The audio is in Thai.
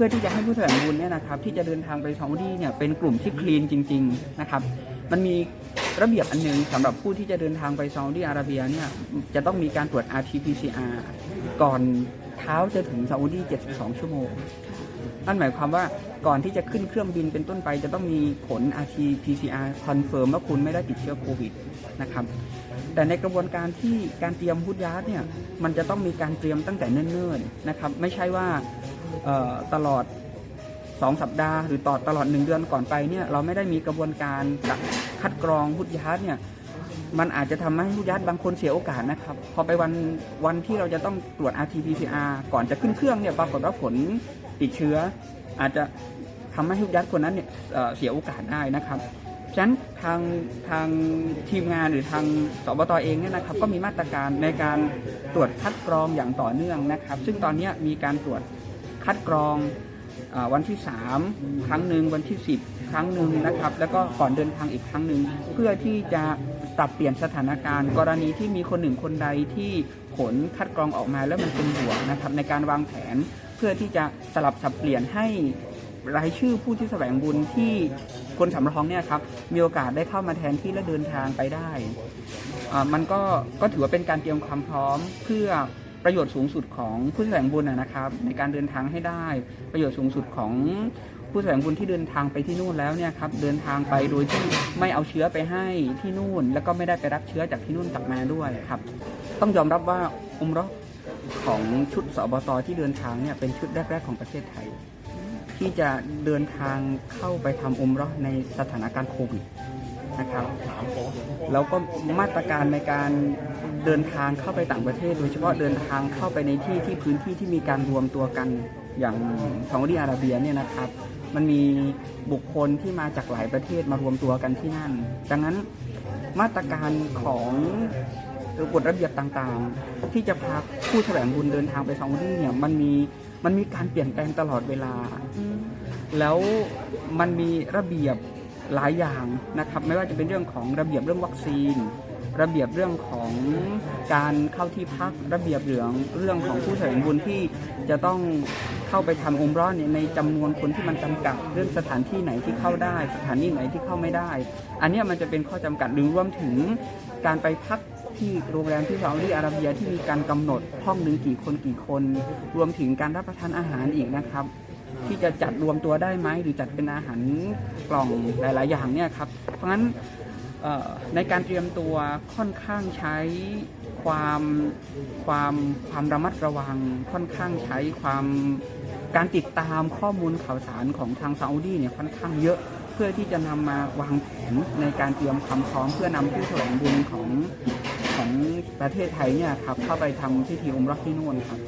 พื่อที่จะให้ผู้แสวงบุญเนี่ยนะครับที่จะเดินทางไปซาอุดีเนี่ยเป็นกลุ่มที่คลีนจริง ๆนะครับ มันมีระเบียบอันหนึงสำหรับผู้ที่จะเดินทางไปซาอุดีอาระเบียเนี่ยจะต้องมีการตรวจ RT-PCR ก่อนเท้าจะถึงซาอุดี72 ชั่วโมงนั่นหมายความว่าก่อนที่จะขึ้นเครื่องบินเป็นต้นไป จะต้องมีผล RT-PCR คอนเฟิร์มว่าคุณไม่ได้ติดเชื้อโควิดนะครับแต่ในกระบวนการที่การเตรียมพุทยาร์ดเนี่ยมันจะต้องมีการเตรียมตั้งแต่เนิ่นๆนะครับไม่ใช่ว่า ตลอด 2 สัปดาห์ หรือต่อตลอด 1 เดือนก่อนไปเนี่ยเราไม่ได้มีกระบวนการคัดกรองพุทยาร์ดเนี่ยมันอาจจะทำให้พุทยาร์ดบางคนเสียโอกาสนะครับ พอไปวันวันที่เราจะต้องตรวจ RT-PCR ก่อนจะขึ้นเครื่องเนี่ยปรากฏว่าผลติดเชื้อ อาจจะทำให้พุทยาร์ดคนนั้นเนี่ยเเสียโอกาสได้นะครับฉะนั้นทางทางทีมงานหรือทางสบตเองเนี่ยนะครับ ก็มีมาตรการในการตรวจคัดกรองอย่างต่อเนื่องนะครับ ซึ่งตอนนี้มีการตรวจ คัดกรองอวันที่ 3 ครั้งหนึ่งวันที่ 10 ครั้งหนึ่งนะครับ แล้วก็ก่อนเดินทางอีกครั้งหนึ่งเพื่อที่จะปรับเปลี่ยนสถานการณ์ กรณีที่มีคนหนึ่งคนใดที่ผลคัดกรองออกมาแล้วมันเป็นบวกนะครับในการวางแผนเพื่อที่จะสลับสับเปลี่ยนให้รายชื่อผู้ที่แสวงบุญที่คนสำรองเนี่ยครับมีโอกาสได้เข้ามาแทนที่และเดินทางไปได้ มันก็ก็ถือว่าเป็นการเตรียมความพร้อมเพื่อ ประโยชน์สูงสุดของผู้แสวงบุญนะครับในการเดินทางให้ได้ ประโยชน์สูงสุดของผู้แสวงบุญที่เดินทางไปที่นู่นแล้วเนี่ยครับเดินทางไปโดยที่ไม่เอาเชื้อไปให้ที่นู่น แล้วก็ไม่ได้ไปรับเชื้อจากที่นู่นกลับมาด้วยครับต้องยอมรับว่าอุมราะห์ของชุดสบตที่เดินทางเนี่ยเป็นชุดแรก ๆ ของประเทศไทย ที่จะเดินทางเข้าไปทำอุมราะห์ในสถานการณ์โควิด นะครับแล้วก็มาตรการในการเดินทางเข้าไปต่างประเทศ โดยเฉพาะเดินทางเข้าไปในที่ที่พื้นที่ที่มีการรวมตัวกันอย่างซาอุดิอาระเบียเนี่ยนะครับ มันมีบุคคลที่มาจากหลายประเทศมารวมตัวกันที่นั่น ดังนั้นมาตรการของกฎระเบียบต่างๆ ที่จะพาผู้แสวงบุญเดินทางไปซาอุดีเนี่ยมันมีมันมีการเปลี่ยนแปลงตลอดเวลา แล้วมันมีระเบียบ หลายอย่างนะครับ ไม่ว่าจะเป็นเรื่องของระเบียบเรื่องวัคซีน ระเบียบเรื่องของการเข้าที่พักระเบียบเหลืองเรื่องของผู้แสวงบุญที่จะต้องเข้าไปทำอุมร้อนในจำนวนคนที่มันจำกัดเรื่องสถานที่ไหนที่เข้าได้ สถานที่ไหนที่เข้าไม่ได้ อันนี้มันจะเป็นข้อจำกัดหรือรวมถึงการไปพักที่โรงแรมที่ซาอุดิอาระเบียที่มีการกำหนดห้องหนึ่งกี่คนกี่คน รวมถึงการรับประทานอาหารอีกนะครับ ที่จะจัดรวมตัวได้ไหมหรือจัดเป็นอาหารกล่องหลาย ๆ อย่างเนี่ยครับ เพราะงั้นในการเตรียมตัวค่อนข้างใช้ความความความระมัดระวังค่อนข้างใช้ความการติดตามข้อมูลข่าวสารของทางซาอุดีเนี่ยค่อนข้างเยอะเพื่อที่จะนำมาวางแผนในการเตรียมความพร้อมเพื่อนำผู้แสวงบุญของของประเทศไทยเนี่ยครับเข้าไปทำพิธีอุมราะห์ที่นู่นครับ